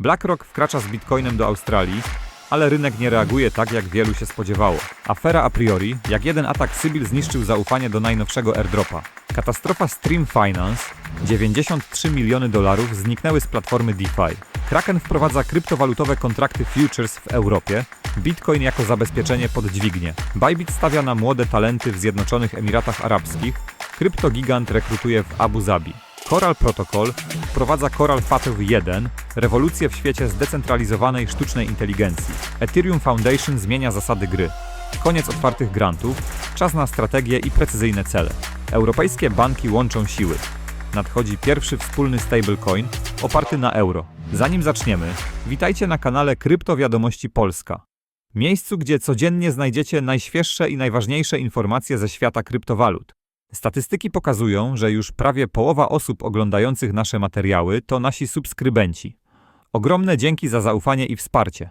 BlackRock wkracza z bitcoinem do Australii, ale rynek nie reaguje tak, jak wielu się spodziewało. Afera a priori, jak jeden atak Sybil zniszczył zaufanie do najnowszego airdropa. Katastrofa Stream Finance, 93 miliony dolarów zniknęły z platformy DeFi. Kraken wprowadza kryptowalutowe kontrakty futures w Europie, Bitcoin jako zabezpieczenie pod dźwignię. Bybit stawia na młode talenty w Zjednoczonych Emiratach Arabskich, kryptogigant rekrutuje w Abu Zabi. Coral Protocol wprowadza Coral Fatew 1, rewolucję w świecie zdecentralizowanej sztucznej inteligencji. Ethereum Foundation zmienia zasady gry. Koniec otwartych grantów, czas na strategię i precyzyjne cele. Europejskie banki łączą siły. Nadchodzi pierwszy wspólny stablecoin oparty na euro. Zanim zaczniemy, witajcie na kanale Krypto Wiadomości Polska. Miejscu, gdzie codziennie znajdziecie najświeższe i najważniejsze informacje ze świata kryptowalut. Statystyki pokazują, że już prawie połowa osób oglądających nasze materiały to nasi subskrybenci. Ogromne dzięki za zaufanie i wsparcie.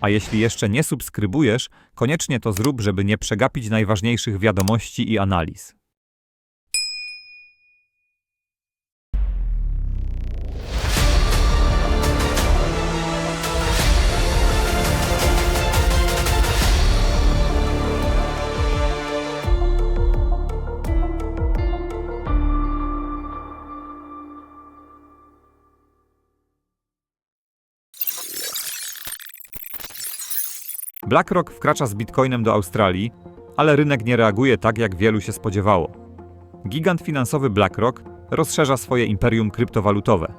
A jeśli jeszcze nie subskrybujesz, koniecznie to zrób, żeby nie przegapić najważniejszych wiadomości i analiz. BlackRock wkracza z bitcoinem do Australii, ale rynek nie reaguje tak, jak wielu się spodziewało. Gigant finansowy BlackRock rozszerza swoje imperium kryptowalutowe.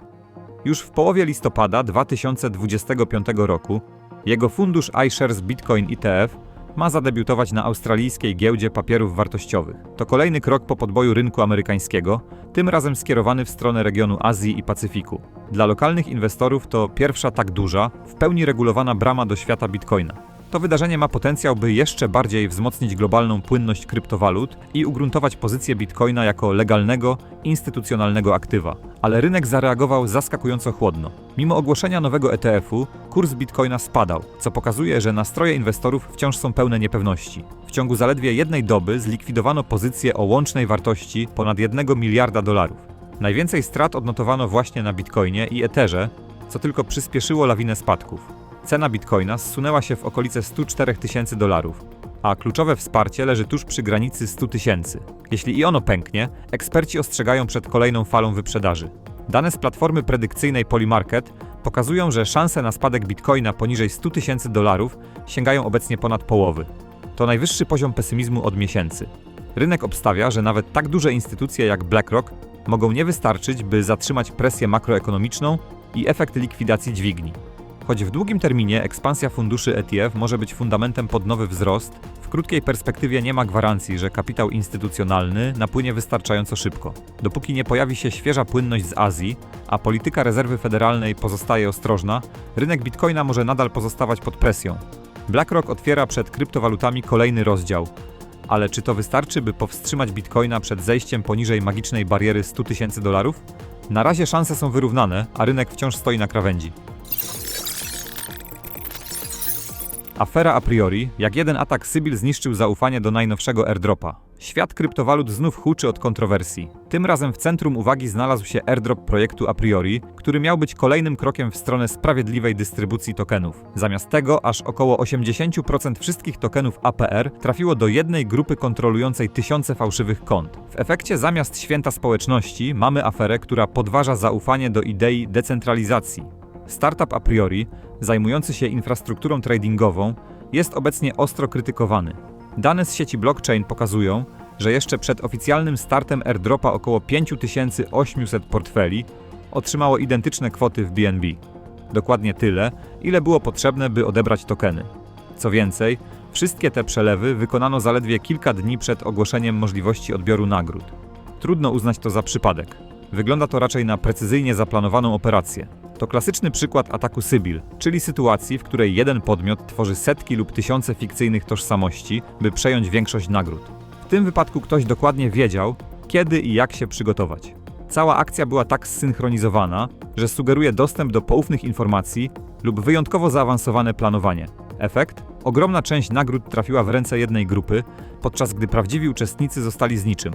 Już w połowie listopada 2025 roku jego fundusz iShares Bitcoin ETF ma zadebiutować na australijskiej giełdzie papierów wartościowych. To kolejny krok po podboju rynku amerykańskiego, tym razem skierowany w stronę regionu Azji i Pacyfiku. Dla lokalnych inwestorów to pierwsza tak duża, w pełni regulowana brama do świata Bitcoina. To wydarzenie ma potencjał, by jeszcze bardziej wzmocnić globalną płynność kryptowalut i ugruntować pozycję bitcoina jako legalnego, instytucjonalnego aktywa. Ale rynek zareagował zaskakująco chłodno. Mimo ogłoszenia nowego ETF-u, kurs bitcoina spadał, co pokazuje, że nastroje inwestorów wciąż są pełne niepewności. W ciągu zaledwie jednej doby zlikwidowano pozycję o łącznej wartości ponad 1 miliarda dolarów. Najwięcej strat odnotowano właśnie na bitcoinie i eterze, co tylko przyspieszyło lawinę spadków. Cena bitcoina zsunęła się w okolice 104 tysięcy dolarów, a kluczowe wsparcie leży tuż przy granicy 100 tysięcy. Jeśli i ono pęknie, eksperci ostrzegają przed kolejną falą wyprzedaży. Dane z platformy predykcyjnej Polymarket pokazują, że szanse na spadek bitcoina poniżej 100 tysięcy dolarów sięgają obecnie ponad połowy. To najwyższy poziom pesymizmu od miesięcy. Rynek obstawia, że nawet tak duże instytucje jak BlackRock mogą nie wystarczyć, by zatrzymać presję makroekonomiczną i efekt likwidacji dźwigni. Choć w długim terminie ekspansja funduszy ETF może być fundamentem pod nowy wzrost, w krótkiej perspektywie nie ma gwarancji, że kapitał instytucjonalny napłynie wystarczająco szybko. Dopóki nie pojawi się świeża płynność z Azji, a polityka rezerwy federalnej pozostaje ostrożna, rynek bitcoina może nadal pozostawać pod presją. BlackRock otwiera przed kryptowalutami kolejny rozdział. Ale czy to wystarczy, by powstrzymać bitcoina przed zejściem poniżej magicznej bariery 100 tysięcy dolarów? Na razie szanse są wyrównane, a rynek wciąż stoi na krawędzi. Afera a priori, jak jeden atak Sybil zniszczył zaufanie do najnowszego airdropa. Świat kryptowalut znów huczy od kontrowersji. Tym razem w centrum uwagi znalazł się airdrop projektu a priori, który miał być kolejnym krokiem w stronę sprawiedliwej dystrybucji tokenów. Zamiast tego aż około 80% wszystkich tokenów APR trafiło do jednej grupy kontrolującej tysiące fałszywych kont. W efekcie zamiast święta społeczności mamy aferę, która podważa zaufanie do idei decentralizacji. Startup a priori, zajmujący się infrastrukturą tradingową, jest obecnie ostro krytykowany. Dane z sieci blockchain pokazują, że jeszcze przed oficjalnym startem airdropa około 5800 portfeli otrzymało identyczne kwoty w BNB. Dokładnie tyle, ile było potrzebne, by odebrać tokeny. Co więcej, wszystkie te przelewy wykonano zaledwie kilka dni przed ogłoszeniem możliwości odbioru nagród. Trudno uznać to za przypadek. Wygląda to raczej na precyzyjnie zaplanowaną operację. To klasyczny przykład ataku Sybil, czyli sytuacji, w której jeden podmiot tworzy setki lub tysiące fikcyjnych tożsamości, by przejąć większość nagród. W tym wypadku ktoś dokładnie wiedział, kiedy i jak się przygotować. Cała akcja była tak zsynchronizowana, że sugeruje dostęp do poufnych informacji lub wyjątkowo zaawansowane planowanie. Efekt? Ogromna część nagród trafiła w ręce jednej grupy, podczas gdy prawdziwi uczestnicy zostali z niczym.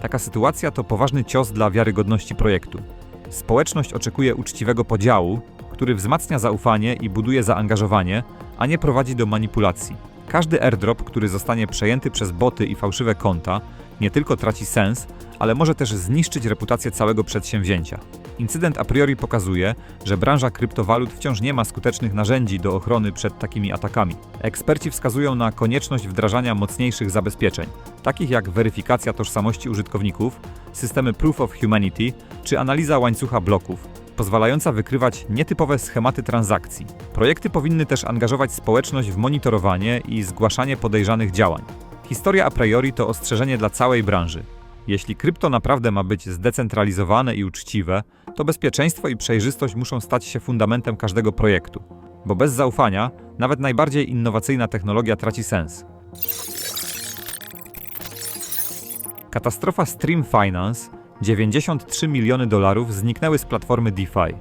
Taka sytuacja to poważny cios dla wiarygodności projektu. Społeczność oczekuje uczciwego podziału, który wzmacnia zaufanie i buduje zaangażowanie, a nie prowadzi do manipulacji. Każdy airdrop, który zostanie przejęty przez boty i fałszywe konta, nie tylko traci sens, ale może też zniszczyć reputację całego przedsięwzięcia. Incydent a priori pokazuje, że branża kryptowalut wciąż nie ma skutecznych narzędzi do ochrony przed takimi atakami. Eksperci wskazują na konieczność wdrażania mocniejszych zabezpieczeń, takich jak weryfikacja tożsamości użytkowników, systemy Proof of Humanity czy analiza łańcucha bloków, pozwalająca wykrywać nietypowe schematy transakcji. Projekty powinny też angażować społeczność w monitorowanie i zgłaszanie podejrzanych działań. Historia a priori to ostrzeżenie dla całej branży. Jeśli krypto naprawdę ma być zdecentralizowane i uczciwe, to bezpieczeństwo i przejrzystość muszą stać się fundamentem każdego projektu, bo bez zaufania nawet najbardziej innowacyjna technologia traci sens. Katastrofa Stream Finance 93 miliony dolarów zniknęły z platformy DeFi.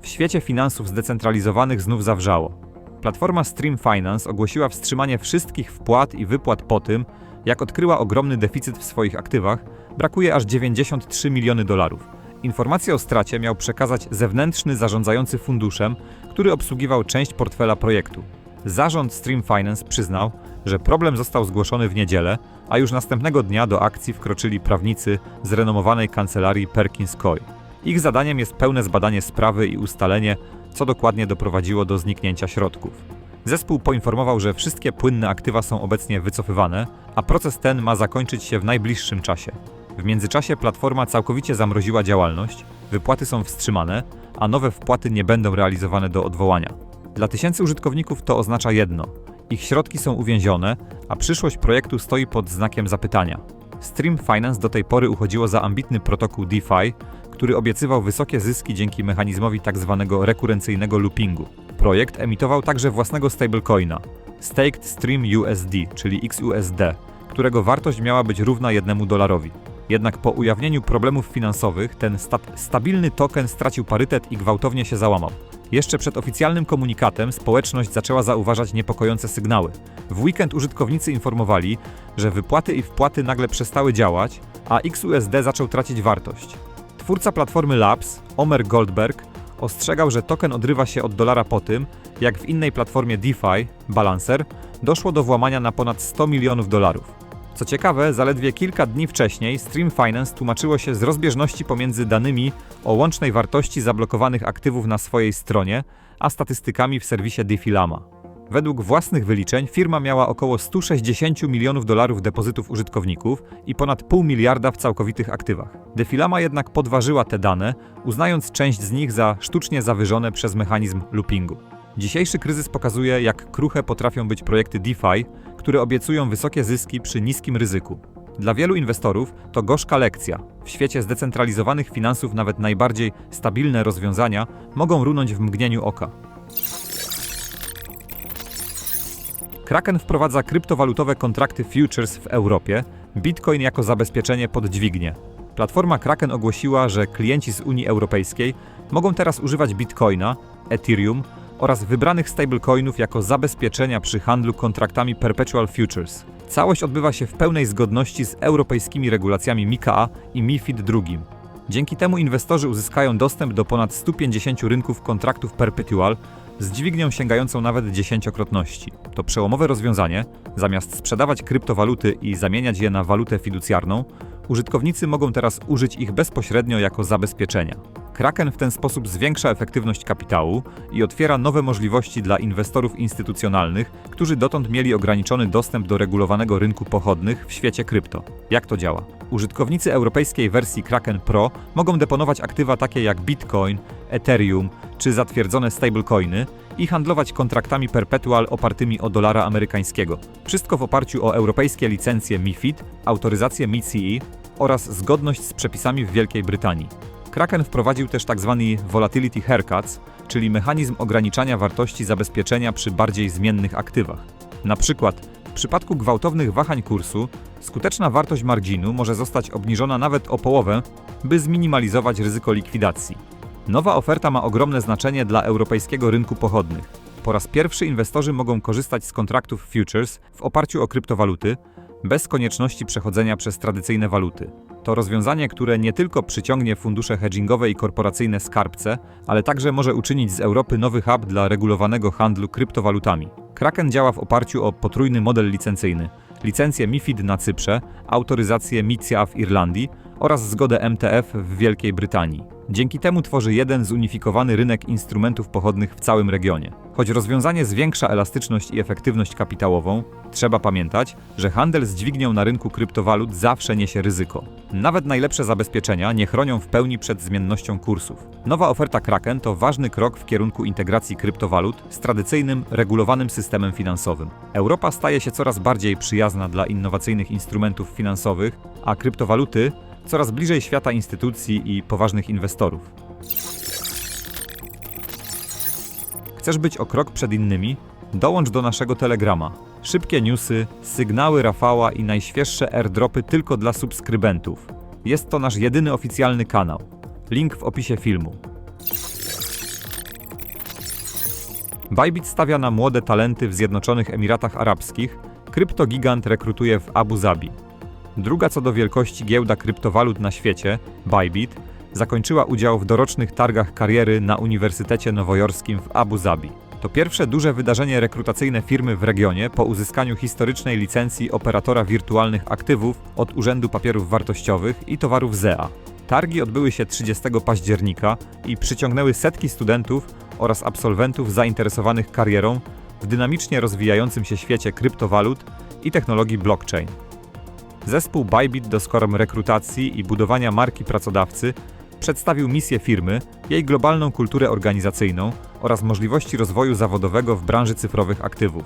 W świecie finansów zdecentralizowanych znów zawrzało. Platforma Stream Finance ogłosiła wstrzymanie wszystkich wpłat i wypłat po tym, jak odkryła ogromny deficyt w swoich aktywach, brakuje aż 93 miliony dolarów. Informację o stracie miał przekazać zewnętrzny zarządzający funduszem, który obsługiwał część portfela projektu. Zarząd Stream Finance przyznał, że problem został zgłoszony w niedzielę, a już następnego dnia do akcji wkroczyli prawnicy z renomowanej kancelarii Perkins Coie. Ich zadaniem jest pełne zbadanie sprawy i ustalenie, co dokładnie doprowadziło do zniknięcia środków. Zespół poinformował, że wszystkie płynne aktywa są obecnie wycofywane, a proces ten ma zakończyć się w najbliższym czasie. W międzyczasie platforma całkowicie zamroziła działalność, wypłaty są wstrzymane, a nowe wpłaty nie będą realizowane do odwołania. Dla tysięcy użytkowników to oznacza jedno: ich środki są uwięzione, a przyszłość projektu stoi pod znakiem zapytania. Stream Finance do tej pory uchodziło za ambitny protokół DeFi, który obiecywał wysokie zyski dzięki mechanizmowi tzw. rekurencyjnego loopingu. Projekt emitował także własnego stablecoina Staked Stream USD, czyli XUSD, którego wartość miała być równa jednemu dolarowi. Jednak po ujawnieniu problemów finansowych ten sta stabilny token stracił parytet i gwałtownie się załamał. Jeszcze przed oficjalnym komunikatem społeczność zaczęła zauważać niepokojące sygnały. W weekend użytkownicy informowali, że wypłaty i wpłaty nagle przestały działać, a XUSD zaczął tracić wartość. Twórca platformy Labs, Omer Goldberg, ostrzegał, że token odrywa się od dolara po tym, jak w innej platformie DeFi, Balancer, doszło do włamania na ponad 100 milionów dolarów. Co ciekawe, zaledwie kilka dni wcześniej Stream Finance tłumaczyło się z rozbieżności pomiędzy danymi o łącznej wartości zablokowanych aktywów na swojej stronie, a statystykami w serwisie Defilama. Według własnych wyliczeń firma miała około 160 milionów dolarów depozytów użytkowników i ponad pół miliarda w całkowitych aktywach. Defilama jednak podważyła te dane, uznając część z nich za sztucznie zawyżone przez mechanizm loopingu. Dzisiejszy kryzys pokazuje, jak kruche potrafią być projekty DeFi, które obiecują wysokie zyski przy niskim ryzyku. Dla wielu inwestorów to gorzka lekcja. W świecie zdecentralizowanych finansów nawet najbardziej stabilne rozwiązania mogą runąć w mgnieniu oka. Kraken wprowadza kryptowalutowe kontrakty futures w Europie, Bitcoin jako zabezpieczenie pod dźwignię. Platforma Kraken ogłosiła, że klienci z Unii Europejskiej mogą teraz używać Bitcoina, Ethereum oraz wybranych stablecoinów jako zabezpieczenia przy handlu kontraktami Perpetual Futures. Całość odbywa się w pełnej zgodności z europejskimi regulacjami MiCA i MiFID II. Dzięki temu inwestorzy uzyskają dostęp do ponad 150 rynków kontraktów Perpetual z dźwignią sięgającą nawet dziesięciokrotności. To przełomowe rozwiązanie, zamiast sprzedawać kryptowaluty i zamieniać je na walutę fiducjarną, użytkownicy mogą teraz użyć ich bezpośrednio jako zabezpieczenia. Kraken w ten sposób zwiększa efektywność kapitału i otwiera nowe możliwości dla inwestorów instytucjonalnych, którzy dotąd mieli ograniczony dostęp do regulowanego rynku pochodnych w świecie krypto. Jak to działa? Użytkownicy europejskiej wersji Kraken Pro mogą deponować aktywa takie jak Bitcoin, Ethereum czy zatwierdzone stablecoiny i handlować kontraktami perpetual opartymi o dolara amerykańskiego. Wszystko w oparciu o europejskie licencje MiFID, autoryzację MiCE oraz zgodność z przepisami w Wielkiej Brytanii. Kraken wprowadził też tzw. volatility haircuts, czyli mechanizm ograniczania wartości zabezpieczenia przy bardziej zmiennych aktywach. Na przykład w przypadku gwałtownych wahań kursu skuteczna wartość marginu może zostać obniżona nawet o połowę, by zminimalizować ryzyko likwidacji. Nowa oferta ma ogromne znaczenie dla europejskiego rynku pochodnych. Po raz pierwszy inwestorzy mogą korzystać z kontraktów futures w oparciu o kryptowaluty, bez konieczności przechodzenia przez tradycyjne waluty. To rozwiązanie, które nie tylko przyciągnie fundusze hedgingowe i korporacyjne skarbce, ale także może uczynić z Europy nowy hub dla regulowanego handlu kryptowalutami. Kraken działa w oparciu o potrójny model licencyjny. Licencję MIFID na Cyprze, autoryzację MICA w Irlandii oraz zgodę MTF w Wielkiej Brytanii. Dzięki temu tworzy jeden zunifikowany rynek instrumentów pochodnych w całym regionie. Choć rozwiązanie zwiększa elastyczność i efektywność kapitałową, trzeba pamiętać, że handel z dźwignią na rynku kryptowalut zawsze niesie ryzyko. Nawet najlepsze zabezpieczenia nie chronią w pełni przed zmiennością kursów. Nowa oferta Kraken to ważny krok w kierunku integracji kryptowalut z tradycyjnym, regulowanym systemem finansowym. Europa staje się coraz bardziej przyjazna dla innowacyjnych instrumentów finansowych, a kryptowaluty coraz bliżej świata instytucji i poważnych inwestorów. Chcesz być o krok przed innymi? Dołącz do naszego Telegrama. Szybkie newsy, sygnały Rafała i najświeższe airdropy tylko dla subskrybentów. Jest to nasz jedyny oficjalny kanał. Link w opisie filmu. Bybit stawia na młode talenty w Zjednoczonych Emiratach Arabskich. Kryptogigant rekrutuje w Abu Zabi. Druga co do wielkości giełda kryptowalut na świecie, Bybit, zakończyła udział w dorocznych targach kariery na Uniwersytecie Nowojorskim w Abu Zabi. To pierwsze duże wydarzenie rekrutacyjne firmy w regionie po uzyskaniu historycznej licencji operatora wirtualnych aktywów od Urzędu Papierów Wartościowych i Towarów ZEA. Targi odbyły się 30 października i przyciągnęły setki studentów oraz absolwentów zainteresowanych karierą w dynamicznie rozwijającym się świecie kryptowalut i technologii blockchain. Zespół Bybit do skorom rekrutacji i budowania marki pracodawcy przedstawił misję firmy, jej globalną kulturę organizacyjną oraz możliwości rozwoju zawodowego w branży cyfrowych aktywów.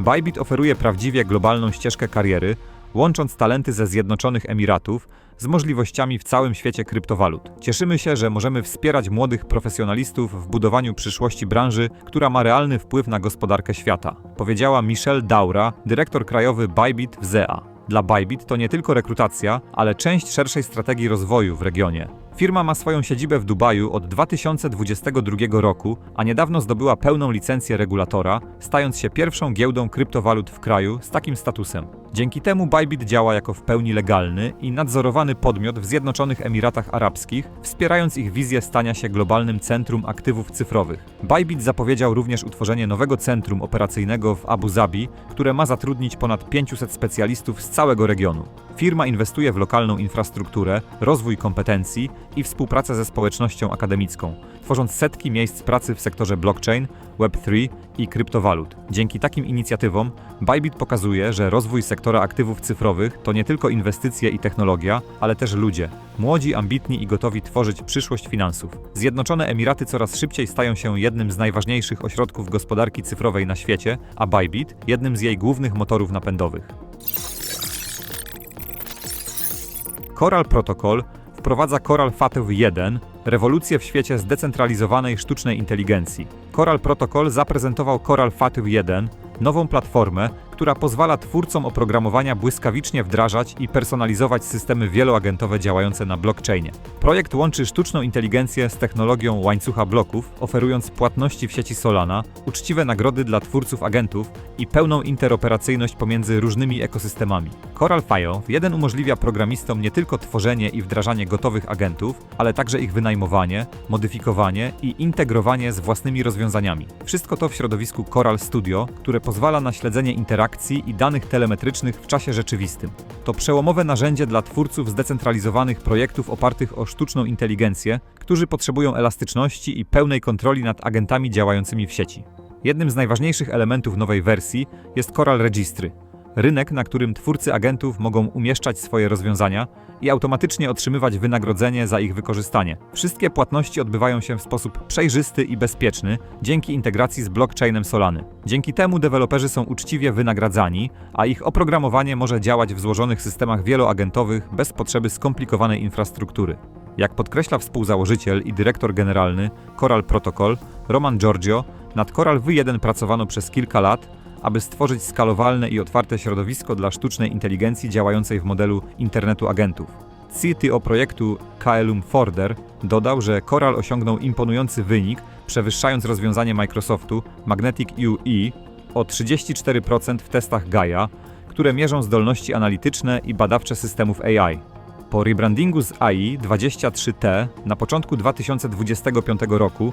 Bybit oferuje prawdziwie globalną ścieżkę kariery, łącząc talenty ze Zjednoczonych Emiratów z możliwościami w całym świecie kryptowalut. Cieszymy się, że możemy wspierać młodych profesjonalistów w budowaniu przyszłości branży, która ma realny wpływ na gospodarkę świata, powiedziała Michelle Daura, dyrektor krajowy Bybit w ZEA. Dla Bybit to nie tylko rekrutacja, ale część szerszej strategii rozwoju w regionie. Firma ma swoją siedzibę w Dubaju od 2022 roku, a niedawno zdobyła pełną licencję regulatora, stając się pierwszą giełdą kryptowalut w kraju z takim statusem. Dzięki temu Bybit działa jako w pełni legalny i nadzorowany podmiot w Zjednoczonych Emiratach Arabskich, wspierając ich wizję stania się globalnym centrum aktywów cyfrowych. Bybit zapowiedział również utworzenie nowego centrum operacyjnego w Abu Zabi, które ma zatrudnić ponad 500 specjalistów z całego regionu. Firma inwestuje w lokalną infrastrukturę, rozwój kompetencji i współpracę ze społecznością akademicką, tworząc setki miejsc pracy w sektorze blockchain, Web3 i kryptowalut. Dzięki takim inicjatywom Bybit pokazuje, że rozwój sektora aktywów cyfrowych to nie tylko inwestycje i technologia, ale też ludzie. Młodzi, ambitni i gotowi tworzyć przyszłość finansów. Zjednoczone Emiraty coraz szybciej stają się jednym z najważniejszych ośrodków gospodarki cyfrowej na świecie, a Bybit jednym z jej głównych motorów napędowych. Coral Protocol wprowadza Coral Fatev 1, rewolucję w świecie zdecentralizowanej sztucznej inteligencji. Coral Protocol zaprezentował Coral Fatev 1, nową platformę, która pozwala twórcom oprogramowania błyskawicznie wdrażać i personalizować systemy wieloagentowe działające na blockchainie. Projekt łączy sztuczną inteligencję z technologią łańcucha bloków, oferując płatności w sieci Solana, uczciwe nagrody dla twórców agentów i pełną interoperacyjność pomiędzy różnymi ekosystemami. Coral File 1 umożliwia programistom nie tylko tworzenie i wdrażanie gotowych agentów, ale także ich wynajmowanie, modyfikowanie i integrowanie z własnymi rozwiązaniami. Wszystko to w środowisku Coral Studio, które pozwala na śledzenie interakcji i danych telemetrycznych w czasie rzeczywistym. To przełomowe narzędzie dla twórców zdecentralizowanych projektów opartych o sztuczną inteligencję, którzy potrzebują elastyczności i pełnej kontroli nad agentami działającymi w sieci. Jednym z najważniejszych elementów nowej wersji jest Coral Registry, rynek, na którym twórcy agentów mogą umieszczać swoje rozwiązania i automatycznie otrzymywać wynagrodzenie za ich wykorzystanie. Wszystkie płatności odbywają się w sposób przejrzysty i bezpieczny dzięki integracji z blockchainem Solany. Dzięki temu deweloperzy są uczciwie wynagradzani, a ich oprogramowanie może działać w złożonych systemach wieloagentowych bez potrzeby skomplikowanej infrastruktury. Jak podkreśla współzałożyciel i dyrektor generalny Coral Protocol, Roman Giorgio, nad Coral V1 pracowano przez kilka lat, aby stworzyć skalowalne i otwarte środowisko dla sztucznej inteligencji działającej w modelu internetu agentów. CTO projektu KLM Forder dodał, że Coral osiągnął imponujący wynik, przewyższając rozwiązanie Microsoftu Magnetic UE o 34% w testach Gaia, które mierzą zdolności analityczne i badawcze systemów AI. Po rebrandingu z AI 23T na początku 2025 roku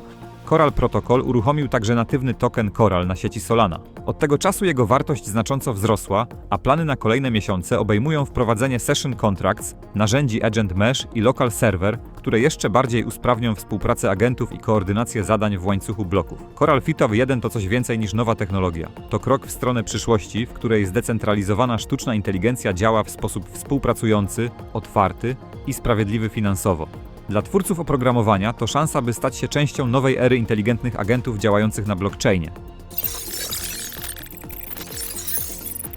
Coral Protocol uruchomił także natywny token Coral na sieci Solana. Od tego czasu jego wartość znacząco wzrosła, a plany na kolejne miesiące obejmują wprowadzenie Session Contracts, narzędzi Agent Mesh i Local Server, które jeszcze bardziej usprawnią współpracę agentów i koordynację zadań w łańcuchu bloków. Coral Fitow 1 to coś więcej niż nowa technologia. To krok w stronę przyszłości, w której zdecentralizowana sztuczna inteligencja działa w sposób współpracujący, otwarty i sprawiedliwy finansowo. Dla twórców oprogramowania to szansa, by stać się częścią nowej ery inteligentnych agentów działających na blockchainie.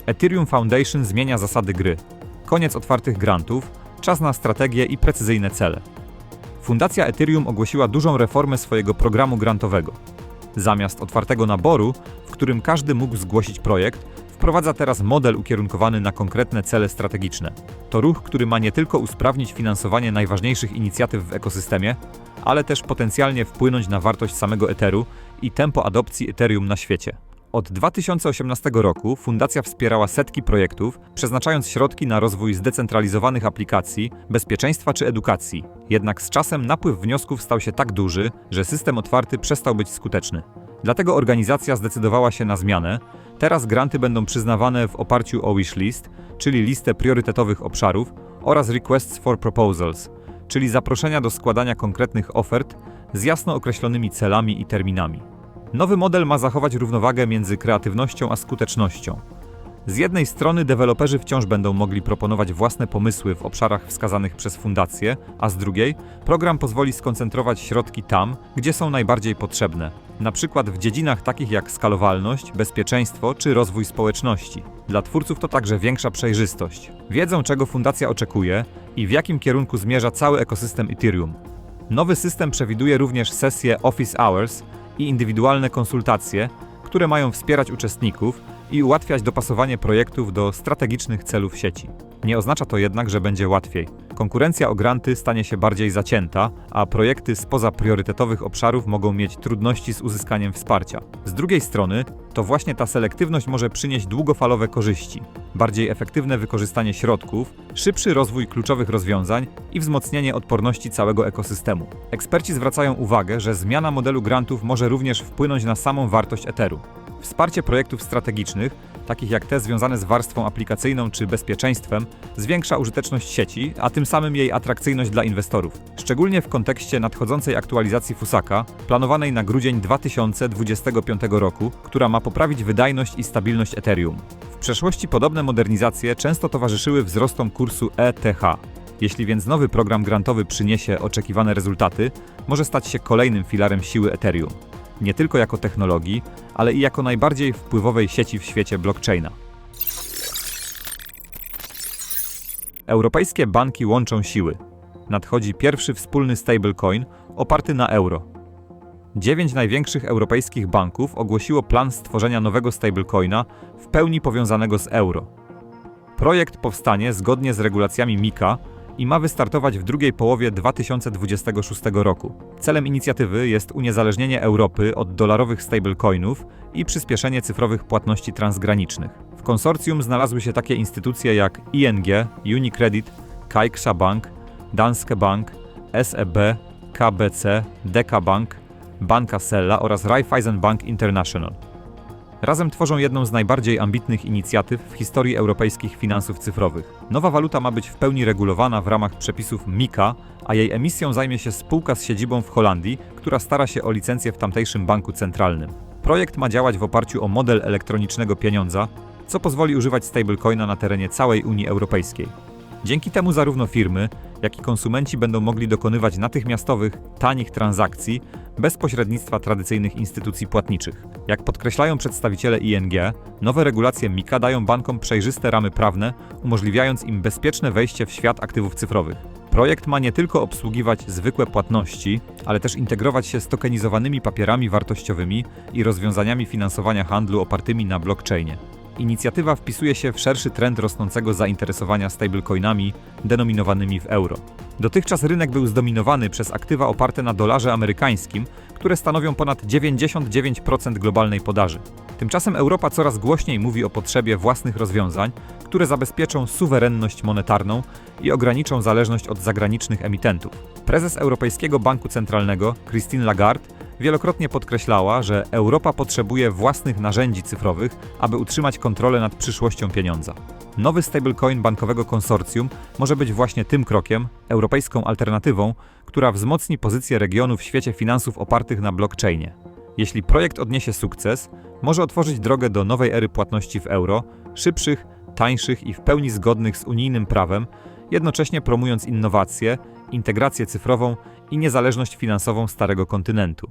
Ethereum Foundation zmienia zasady gry. Koniec otwartych grantów, czas na strategię i precyzyjne cele. Fundacja Ethereum ogłosiła dużą reformę swojego programu grantowego. Zamiast otwartego naboru, w którym każdy mógł zgłosić projekt, wprowadza teraz model ukierunkowany na konkretne cele strategiczne. To ruch, który ma nie tylko usprawnić finansowanie najważniejszych inicjatyw w ekosystemie, ale też potencjalnie wpłynąć na wartość samego Etheru i tempo adopcji Ethereum na świecie. Od 2018 roku fundacja wspierała setki projektów, przeznaczając środki na rozwój zdecentralizowanych aplikacji, bezpieczeństwa czy edukacji. Jednak z czasem napływ wniosków stał się tak duży, że system otwarty przestał być skuteczny. Dlatego organizacja zdecydowała się na zmianę. Teraz granty będą przyznawane w oparciu o wishlist, czyli listę priorytetowych obszarów, oraz requests for proposals, czyli zaproszenia do składania konkretnych ofert z jasno określonymi celami i terminami. Nowy model ma zachować równowagę między kreatywnością a skutecznością. Z jednej strony deweloperzy wciąż będą mogli proponować własne pomysły w obszarach wskazanych przez fundację, a z drugiej program pozwoli skoncentrować środki tam, gdzie są najbardziej potrzebne, na przykład w dziedzinach takich jak skalowalność, bezpieczeństwo czy rozwój społeczności. Dla twórców to także większa przejrzystość. Wiedzą, czego fundacja oczekuje i w jakim kierunku zmierza cały ekosystem Ethereum. Nowy system przewiduje również sesje Office Hours i indywidualne konsultacje, które mają wspierać uczestników i ułatwiać dopasowanie projektów do strategicznych celów sieci. Nie oznacza to jednak, że będzie łatwiej. Konkurencja o granty stanie się bardziej zacięta, a projekty spoza priorytetowych obszarów mogą mieć trudności z uzyskaniem wsparcia. Z drugiej strony, to właśnie ta selektywność może przynieść długofalowe korzyści, bardziej efektywne wykorzystanie środków, szybszy rozwój kluczowych rozwiązań i wzmocnienie odporności całego ekosystemu. Eksperci zwracają uwagę, że zmiana modelu grantów może również wpłynąć na samą wartość Etheru. Wsparcie projektów strategicznych, takich jak te związane z warstwą aplikacyjną czy bezpieczeństwem, zwiększa użyteczność sieci, a tym samym jej atrakcyjność dla inwestorów. Szczególnie w kontekście nadchodzącej aktualizacji Fusaka, planowanej na grudzień 2025 roku, która ma poprawić wydajność i stabilność Ethereum. W przeszłości podobne modernizacje często towarzyszyły wzrostom kursu ETH. Jeśli więc nowy program grantowy przyniesie oczekiwane rezultaty, może stać się kolejnym filarem siły Ethereum nie tylko jako technologii, ale i jako najbardziej wpływowej sieci w świecie blockchaina. Europejskie banki łączą siły. Nadchodzi pierwszy wspólny stablecoin oparty na euro. Dziewięć największych europejskich banków ogłosiło plan stworzenia nowego stablecoina w pełni powiązanego z euro. Projekt powstanie zgodnie z regulacjami MiCA i ma wystartować w drugiej połowie 2026 roku. Celem inicjatywy jest uniezależnienie Europy od dolarowych stablecoinów i przyspieszenie cyfrowych płatności transgranicznych. W konsorcjum znalazły się takie instytucje jak ING, Unicredit, Caixa Bank, Danske Bank, SEB, KBC, DK Bank, Banka Sella oraz Raiffeisen Bank International. Razem tworzą jedną z najbardziej ambitnych inicjatyw w historii europejskich finansów cyfrowych. Nowa waluta ma być w pełni regulowana w ramach przepisów MiCA, a jej emisją zajmie się spółka z siedzibą w Holandii, która stara się o licencję w tamtejszym banku centralnym. Projekt ma działać w oparciu o model elektronicznego pieniądza, co pozwoli używać stablecoina na terenie całej Unii Europejskiej. Dzięki temu zarówno firmy, jak i konsumenci będą mogli dokonywać natychmiastowych, tanich transakcji bez pośrednictwa tradycyjnych instytucji płatniczych. Jak podkreślają przedstawiciele ING, nowe regulacje MiCA dają bankom przejrzyste ramy prawne, umożliwiając im bezpieczne wejście w świat aktywów cyfrowych. Projekt ma nie tylko obsługiwać zwykłe płatności, ale też integrować się z tokenizowanymi papierami wartościowymi i rozwiązaniami finansowania handlu opartymi na blockchainie. Inicjatywa wpisuje się w szerszy trend rosnącego zainteresowania stablecoinami denominowanymi w euro. Dotychczas rynek był zdominowany przez aktywa oparte na dolarze amerykańskim, które stanowią ponad 99% globalnej podaży. Tymczasem Europa coraz głośniej mówi o potrzebie własnych rozwiązań, które zabezpieczą suwerenność monetarną i ograniczą zależność od zagranicznych emitentów. Prezes Europejskiego Banku Centralnego, Christine Lagarde, wielokrotnie podkreślała, że Europa potrzebuje własnych narzędzi cyfrowych, aby utrzymać kontrolę nad przyszłością pieniądza. Nowy stablecoin bankowego konsorcjum może być właśnie tym krokiem, europejską alternatywą, która wzmocni pozycję regionu w świecie finansów opartych na blockchainie. Jeśli projekt odniesie sukces, może otworzyć drogę do nowej ery płatności w euro, szybszych, tańszych i w pełni zgodnych z unijnym prawem, jednocześnie promując innowacje, integrację cyfrową i niezależność finansową starego kontynentu.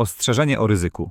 Ostrzeżenie o ryzyku.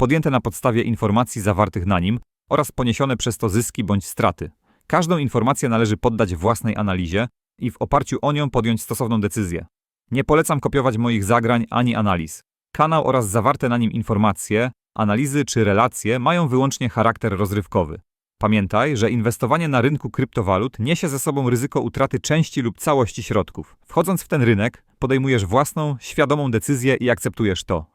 podjęte na podstawie informacji zawartych na nim oraz poniesione przez to zyski bądź straty. Każdą informację należy poddać własnej analizie i w oparciu o nią podjąć stosowną decyzję. Nie polecam kopiować moich zagrań ani analiz. Kanał oraz zawarte na nim informacje, analizy czy relacje mają wyłącznie charakter rozrywkowy. Pamiętaj, że inwestowanie na rynku kryptowalut niesie ze sobą ryzyko utraty części lub całości środków. Wchodząc w ten rynek, podejmujesz własną, świadomą decyzję i akceptujesz to.